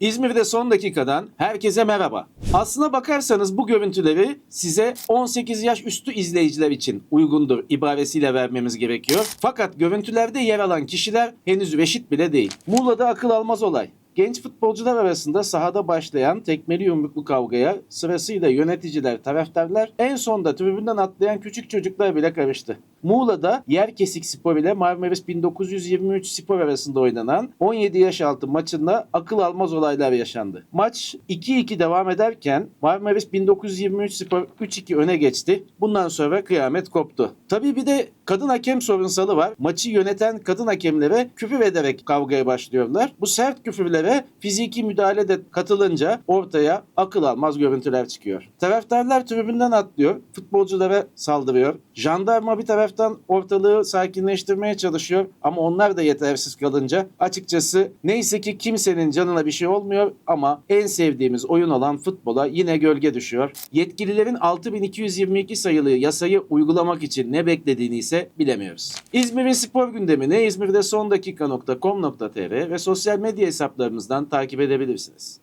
İzmir'de son dakikadan herkese merhaba. Aslına bakarsanız bu görüntüleri size 18 yaş üstü izleyiciler için uygundur ibaresiyle vermemiz gerekiyor. Fakat görüntülerde yer alan kişiler henüz reşit bile değil. Muğla'da akıl almaz olay. Genç futbolcular arasında sahada başlayan tekmeli yumruklu kavgaya sırasıyla yöneticiler, taraftarlar en sonda tribünden atlayan küçük çocuklar bile karıştı. Muğla'da Yerkesik Spor ile Marmaris 1923 Spor arasında oynanan 17 yaş altı maçında akıl almaz olaylar yaşandı. Maç 2-2 devam ederken Marmaris 1923 Spor 3-2 öne geçti. Bundan sonra kıyamet koptu. Tabii bir de kadın hakem sorunsalı var. Maçı yöneten kadın hakemlere küfür ederek kavgaya başlıyorlar. Bu sert küfürlere fiziki müdahale de katılınca ortaya akıl almaz görüntüler çıkıyor. Taraftarlar tribünden atlıyor, futbolculara saldırıyor. Jandarma bir taraftan ortalığı sakinleştirmeye çalışıyor ama onlar da yetersiz kalınca açıkçası neyse ki kimsenin canına bir şey olmuyor ama en sevdiğimiz oyun olan futbola yine gölge düşüyor. Yetkililerin 6222 sayılı yasayı uygulamak için ne beklediğini ise bilemiyoruz. İzmir'in spor gündemini İzmir'de son dakika.com.tr ve sosyal medya hesaplarımızdan takip edebilirsiniz.